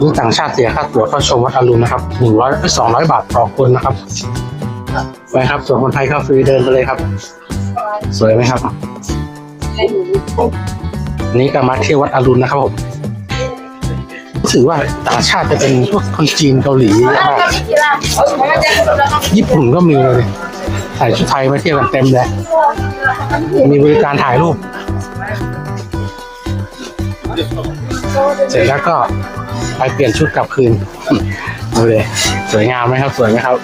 นี่ต่างชาติเสียค่าตั๋วเข้าชมวัดอรุณนะครับหนึ่งร้อยสองร้อยบาทต่อคนนะครับไปครับส่วนคนไทยเข้าฟรีเดินไปเลยครับ สวยไหมครับ นี่ก็มาเที่ยววัดอรุณนะครับผมถือว่าต่างชาติจะเป็นพวกคนจีนเกาหลีญี่ปุ่นก็มีเลยใส่ชุดไทยมาเที่ยวกันเต็มเลยมีบริการถ่ายรูป เสร็จแล้วก็ ไปเปลี่ยนชุดกลับคืนดูเลยสวยงามไหมครับ สวยไหมครับ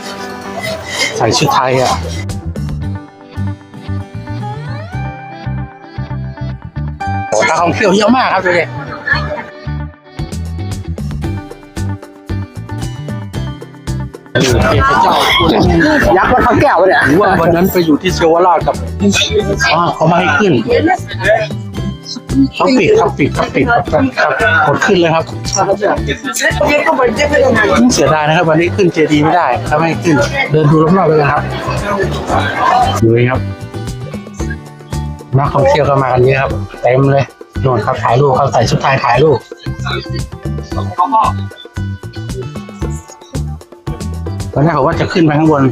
ใส่ชุดไทยอะโอ้นักท่องเที่ยวเยอะมากครับดูดิเทพเจ้ายักษ์วัดพระแก้วเนี่ยว่าวันนั้นไปอยู่ที่เชวราชกับอ๋อเขาไม่ให้ขึ้น เขาปิดครับปิดครับปิดครับครับกดขึ้นเลยครับเสียดายนะครับ วันนี้ขึ้นเจดีไม่ได้ถ้าไม่ขึ้น เดินดูรอบๆเลยนะครับดูนี่ครับนักท่องเที่ยวก็มากันเยอะครับเต็มเลยโน่นครับถ่ายรูปเขาใส่ชุดไทยถ่ายรูปตอนแรกผมว่าจะขึ้นไปข้างบน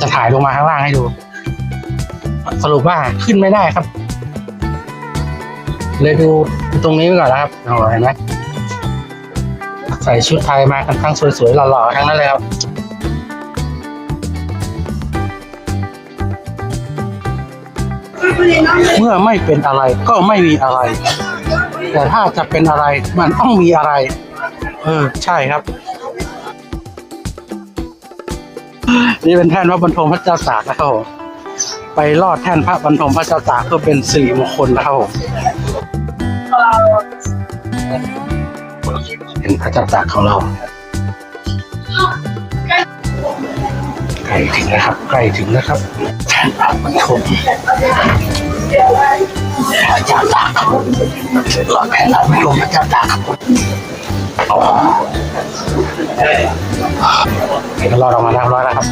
จะถ่ายลงมาข้างล่างให้ดู สรุปว่าขึ้นไม่ได้ครับ เลยดูตรงนี้ไปก่อนนะครับเอาเห็นไหมใส่ชุดไทยมากันทั้งสวยๆหล่อๆทั้งนั้นเลยครับเมื่อไม่เป็นอะไรก็ไม่มีอะไร แต่ถ้าจะเป็นอะไรมันต้องมีอะไร เออ ใช่ครับ นี่เป็นแท่นพระบรรทมพระเจ้าตากนะครับผมไปลอดแท่นพระบรรทมพระเจ้าตากเพื่อเป็นสิริมงคลนะครับผม เป็นพระเจ้าตากของเราใกล้ถึงนะครับใกล้ถึงนะครับท่านพระบรรทมพระเจ้าตากครับหลอดแผ่นหลังไม่ลงพระเจ้าตากครับผมเห็นรอดออกมาแล้วรอดแล้วครับ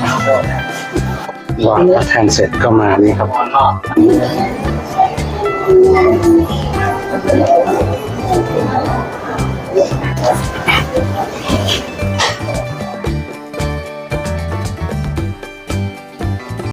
วางพระแทนเสร็จก็มานี่ครับ